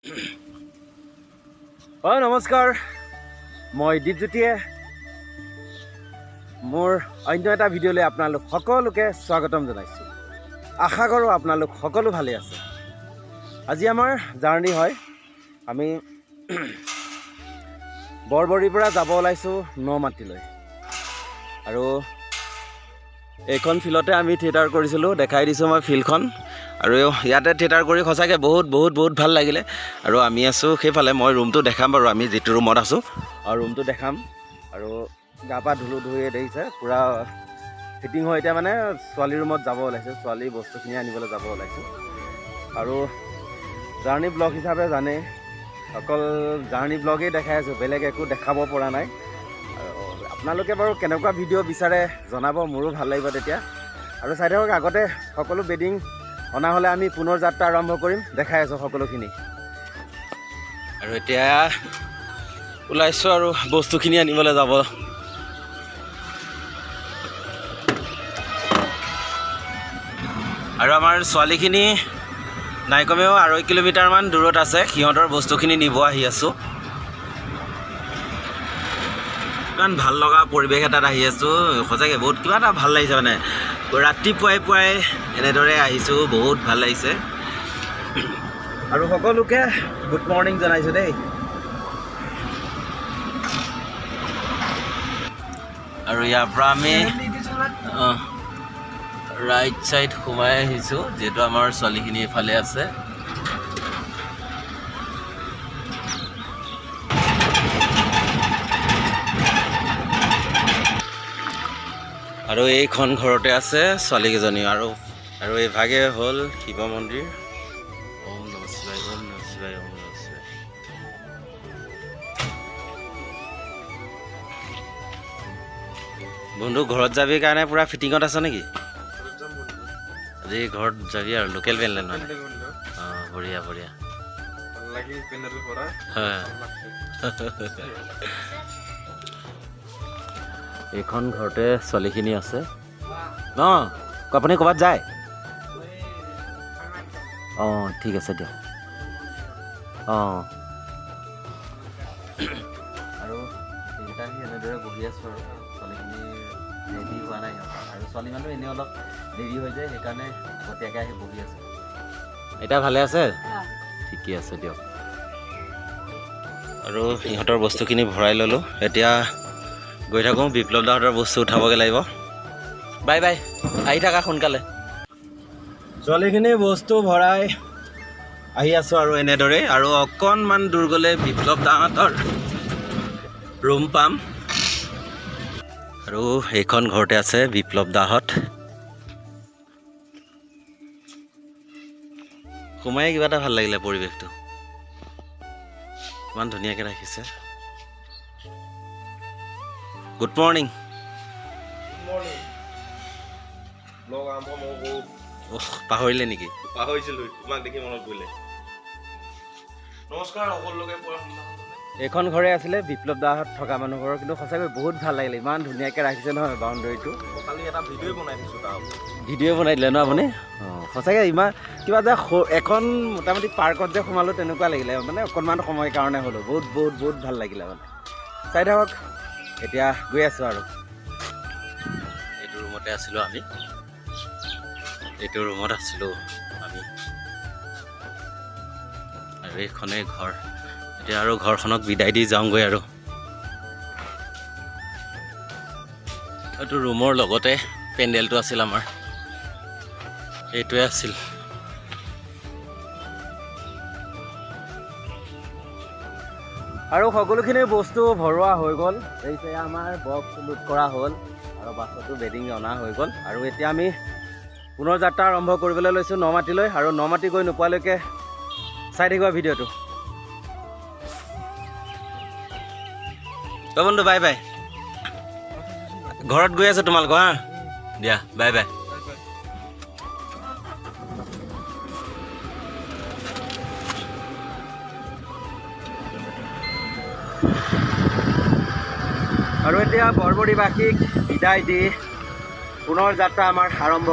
হয় নমস্কাৰ। মই দীপজ্যোতিয়ে। মোৰ অন্য এটা ভিডিঅ'লৈ আপোনালোক সকলোকে স্বাগতম জনাইছোঁ। আশা কৰোঁ আপোনালোক সকলো ভালে আছে। আজি আমাৰ জাৰ্ণি হয়। আমি বৰবৰীৰ পৰা যাব ওলাইছোঁ নমাটিলৈ। আৰু এইখন ফিল্ডতে আমি থিয়েটাৰ কৰিছিলোঁ। দেখাই দিছোঁ মই ফিল্ডখন। আৰু ইয়াতে থিয়েটাৰ কৰি সঁচাকৈ বহুত বহুত বহুত ভাল লাগিলে। আৰু আমি আছোঁ সেইফালে মই ৰুমটো দেখাম বাৰু আমি যিটো ৰুমত আছোঁ। আৰু ৰুমটো দেখাম। আৰু গা পা ধুলোঁ ধুই দেখিছে পূৰা ফিটিং হৈ এতিয়া মানে ছোৱালী ৰুমত যাব ওলাইছোঁ ছোৱালীৰ বস্তুখিনি আনিবলৈ যাব ওলাইছোঁ। আৰু জাৰ্ণি ব্লগ হিচাপে জানে অকল জাৰ্ণি ব্লগেই দেখাই আছোঁ বেলেগ একো দেখাব পৰা নাই। আৰু আপোনালোকে বাৰু কেনেকুৱা ভিডিঅ' বিচাৰে জনাব মোৰো ভাল লাগিব তেতিয়া। আৰু চাই থাকক আগতে সকলো বেডিং অনা হ'লে আমি পুনৰ যাত্ৰা আৰম্ভ কৰিম। দেখাই আছোঁ সকলোখিনি। আৰু এতিয়া ওলাইছোঁ আৰু বস্তুখিনি আনিবলৈ যাব। আৰু আমাৰ ছোৱালীখিনি নাই কমেও আঢ়ৈ কিলোমিটাৰমান দূৰত আছে। সিহঁতৰ বস্তুখিনি নিব আহি আছোঁ। ইমান ভাল লগা পৰিৱেশ এটাত আহি আছোঁ। সঁচাকৈ বহুত কিবা এটা ভাল লাগিছে মানে। ৰাতিপুৱাই পুৱাই এনেদৰে আহিছোঁ বহুত ভাল লাগিছে। আৰু সকলোকে গুড মৰ্ণিং জনাইছোঁ দেই। আৰু ইয়াৰ পৰা আমি ৰাইট ছাইড সোমাই আহিছোঁ যিহেতু আমাৰ ছোৱালীখিনি এইফালে আছে। আৰু এইখন ঘৰতে আছে ছোৱালীকেইজনী আৰু আৰু এইভাগে হ'ল শিৱ মন্দিৰ। ওম নম শিৱায় ওম নম শিৱায় ওম নম শিৱায়। বন্ধু ঘৰত যাবি কাৰণে পূৰা ফিটিঙত আছ নেকি? আজি ঘৰত যাবি আৰু লোকেল পেণ্ট মানে। অঁ বঢ়িয়া বঢ়িয়া। হয়। এইখন ঘৰতে ছোৱালীখিনি আছে। ন আপুনি ক'ৰবাত যায়? অঁ ঠিক আছে দিয়ক। অঁ। আৰু এইকেইটা আমি এনেদৰে বহি আছোঁ আৰু। ছোৱালীখিনি ৰেডি হোৱা নাই আৰু। ছোৱালী মানুহ এনেই অলপ দেৰি হৈ যায় সেইকাৰণে আগতীয়াকৈ আহি বহি আছে। এতিয়া ভালে আছে? ঠিকে আছে দিয়ক। আৰু সিহঁতৰ বস্তুখিনি ভৰাই ল'লোঁ। এতিয়া গৈ থাকোঁ বিপ্লৱ দাহঁতৰ বস্তু উঠাবগৈ লাগিব। বাই বাই আহি থাকা সোনকালে। ছোৱালীখিনি বস্তু ভৰাই আহি আছোঁ আৰু এনেদৰে আৰু অকণমান দূৰ গ'লে বিপ্লৱ দাহঁতৰ ৰুম পাম। আৰু এইখন ঘৰতে আছে বিপ্লৱ দাহঁত। সোমাই কিবা এটা ভাল লাগিলে পৰিৱেশটো। ইমান ধুনীয়াকৈ ৰাখিছে। গুড মৰ্ণিং ব্লগ আৰম্ভ মই কৰোঁ। অহ পাহৰিলে নেকি? পাহৰিছিলোঁ তোমাক দেখি মনত পৰিলে। নমস্কাৰ সকলোকে এইখন ঘৰে আছিলে বিপ্লৱ দাহঁত থকা মানুহ ঘৰৰ কিন্তু সঁচাকৈ বহুত ভাল লাগিলে। ইমান ধুনীয়াকৈ ৰাখিছে নহয় বাউণ্ডেৰীটো কালি এটা ভিডিঅ'ই বনাই থৈছোঁ তাৰ। ভিডিঅ' বনাই দিলে ন আপুনি? অঁ সঁচাকৈ ইমান কিবা যে এখন মোটামুটি পাৰ্কত যে সোমালোঁ তেনেকুৱা লাগিলে। মানে অকণমান সময়ৰ কাৰণে হ'লেও বহুত বহুত বহুত ভাল লাগিলে মানে। চাই থাকক। এতিয়া গৈ আছোঁ আৰু। এইটো ৰুমতে আছিলোঁ আমি। এইটো ৰুমত আছিলোঁ আমি। আৰু এইখনেই ঘৰ। এতিয়া আৰু ঘৰখনক বিদায় দি যাওঁগৈ আৰু। এইটো ৰুমৰ লগতে পেণ্ডেলটো আছিল আমাৰ। এইটোৱে আছিল। আৰু সকলোখিনি বস্তু ভৰোৱা হৈ গ'ল। এতিয়া আমাৰ বক্স লোড কৰা হ'ল আৰু বাছতো বেডিং অনা হৈ গ'ল। আৰু এতিয়া আমি পুনৰ যাত্ৰা আৰম্ভ কৰিবলৈ লৈছোঁ নমাটিলৈ আৰু নমাটি গৈ নোপোৱালৈকে চাই থাকিবা ভিডিঅ'টো। অ বন্ধু বাই বাই ঘৰত গৈ আছোঁ তোমালোকৰ হা? দিয়া বাই বাই আৰু এতিয়া বৰবৰীবাসীক বিদায় দি পুনৰ যাত্ৰা আমাৰ আৰম্ভ।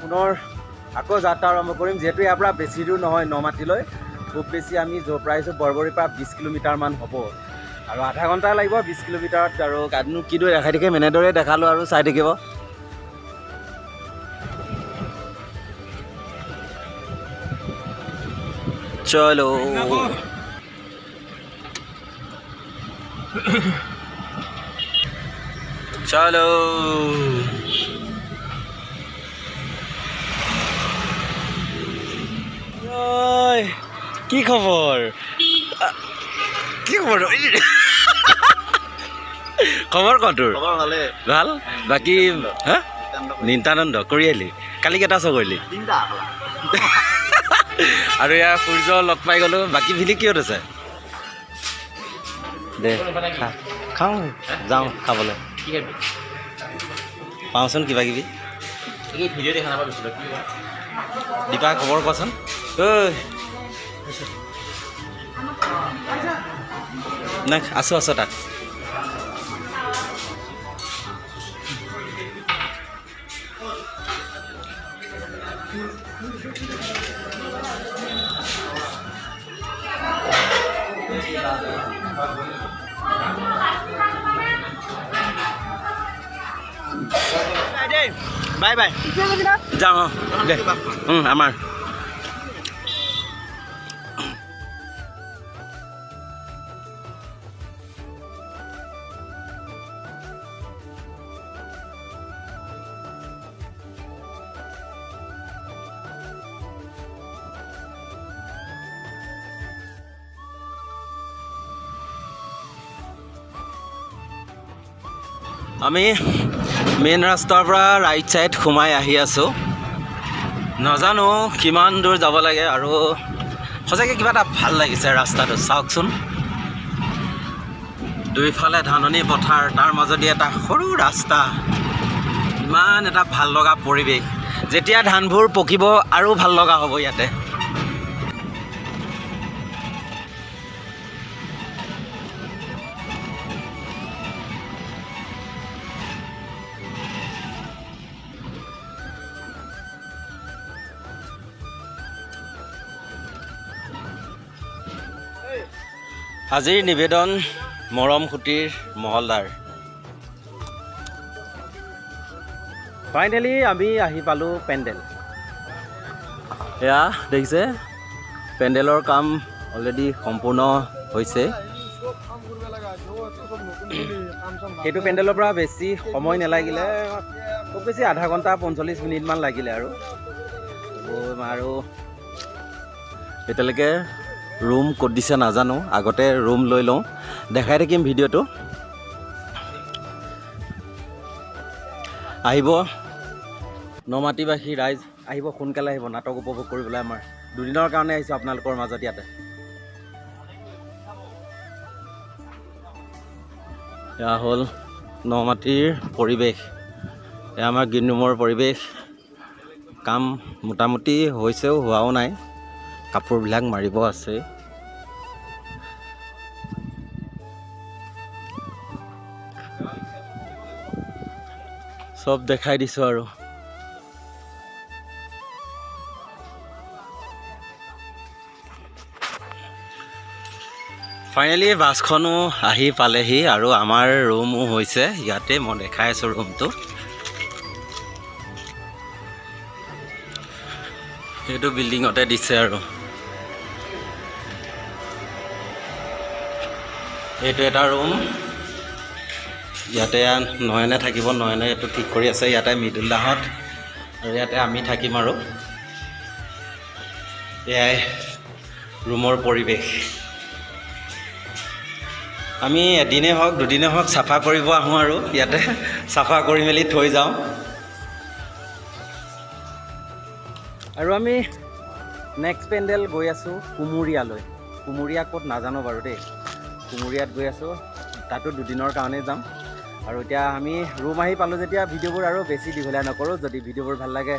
পুনৰ আকৌ যাত্ৰা আৰম্ভ কৰিম যিহেতু ইয়াৰ পৰা বেছি দূৰ নহয় নমাটিলৈ খুব বেছি আমি য'ৰ পৰা আহিছোঁ বৰবৰীৰ পৰা বিছ কিলোমিটাৰমান হ'ব। আৰু আধা ঘণ্টা লাগিব বিছ কিলোমিটাৰত আৰু গাড়ীনো কিদৰে দেখাই থাকিম এনেদৰে দেখালোঁ আৰু চাই থাকিব। চলো। চলো। কি খবৰ? কি খবৰ? খবৰ ক তোৰ? ভালে। বাকী হা? নিত্যানন্দ। কৰি আহিলি কালি কেইটা শ্ব' কৰিলি? আৰু ইয়াৰ সূৰ্য লগ পাই গ'লোঁ। বাকী ভিলি কিহত আছে? দে খাওঁ। যাওঁ খাবলৈ। পাওঁচোন কিবা কিবি। দীপা খবৰ কোৱাচোন? ঐ নাই আছোঁ আছোঁ তাত বাই বাই যাওঁ অঁ দে। উম, আমাৰ আমি মেইন ৰাস্তাৰ পৰা ৰাইট ছাইড সোমাই আহি আছোঁ। নাজানো কিমান দূৰ যাব লাগে আৰু সঁচাকৈ কিবা এটা ভাল লাগিছে ৰাস্তাটো চাওকচোন। দুইফালে ধাননি পথাৰ তাৰ মাজদি এটা সৰু ৰাস্তা। ইমান এটা ভাল লগা পৰিৱেশ। যেতিয়া ধানবোৰ পকিব আৰু ভাল লগা হ'ব ইয়াতে। আজিৰ নিবেদন মৰম খুটিৰ মহলদাৰ। ফাইনেলি আমি আহি পালোঁ পেণ্ডেল। এয়া দেখিছে? পেণ্ডেলৰ কাম অলৰেডি সম্পূৰ্ণ হৈছে। সেইটো পেণ্ডেলৰ পৰা বেছি সময় নালাগিলে খুব বেছি আধা ঘণ্টা পঞ্চল্লিছ মিনিটমান লাগিলে আৰু। আৰু এতিয়ালৈকে ৰুম ক'ত দিছে নাজানো আগতে ৰুম লৈ লওঁ। দেখাই থাকিম ভিডিঅ'টো। আহিব। নমাটিবাসী ৰাইজ আহিব সোনকালে আহিব নাটক উপভোগ কৰিবলৈ আমাৰ। দুদিনৰ কাৰণে আহিছোঁ আপোনালোকৰ মাজত ইয়াতে। এয়া হ'ল নমাটিৰ পৰিৱেশ। এয়া আমাৰ গ্ৰীণ ৰুমৰ পৰিৱেশ। কাম মোটামুটি হৈছেও হোৱাও নাই। কাপোৰবিলাক মাৰিব আছে। চব দেখাই দিছোঁ আৰু। ফাইনেলি বাছখনো আহি পালেহি আৰু আমাৰ ৰুমো হৈছে। ইয়াতে মই দেখাই আছোঁ ৰুমটো। সেইটো বিল্ডিঙতে দিছে আৰু। এইটো এটা ৰুম ইয়াতে নয়নে থাকিব নয়নে এইটো ঠিক কৰি আছে। ইয়াতে মৃদুল দাহঁত আৰু ইয়াতে আমি থাকিম আৰু। এয়াই ৰুমৰ পৰিৱেশ। আমি এদিনেই হওক দুদিনেই হওক চাফা কৰিব আহোঁ আৰু। ইয়াতে চাফা কৰি মেলি থৈ যাওঁ। আৰু আমি নেক্সট পেণ্ডেল গৈ আছোঁ কুমুৰীয়ালৈ। কুমুৰীয়া ক'ত নাজানো বাৰু দেই। কুমুৰীয়াত গৈ আছোঁ। তাতো দুদিনৰ কাৰণে যাম। আৰু এতিয়া আমি ৰুম আহি পালোঁ যেতিয়া ভিডিঅ'বোৰ আৰু বেছি দীঘলীয়া নকৰোঁ। যদি ভিডিঅ'বোৰ ভাল লাগে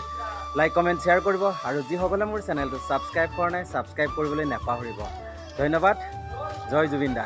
লাইক কমেণ্ট শ্বেয়াৰ কৰিব। আৰু যিসকলে মোৰ চেনেলটো ছাবস্ক্ৰাইব কৰা নাই ছাবস্ক্ৰাইব কৰিবলৈ নাপাহৰিব। ধন্যবাদ। জয় জুবিন দা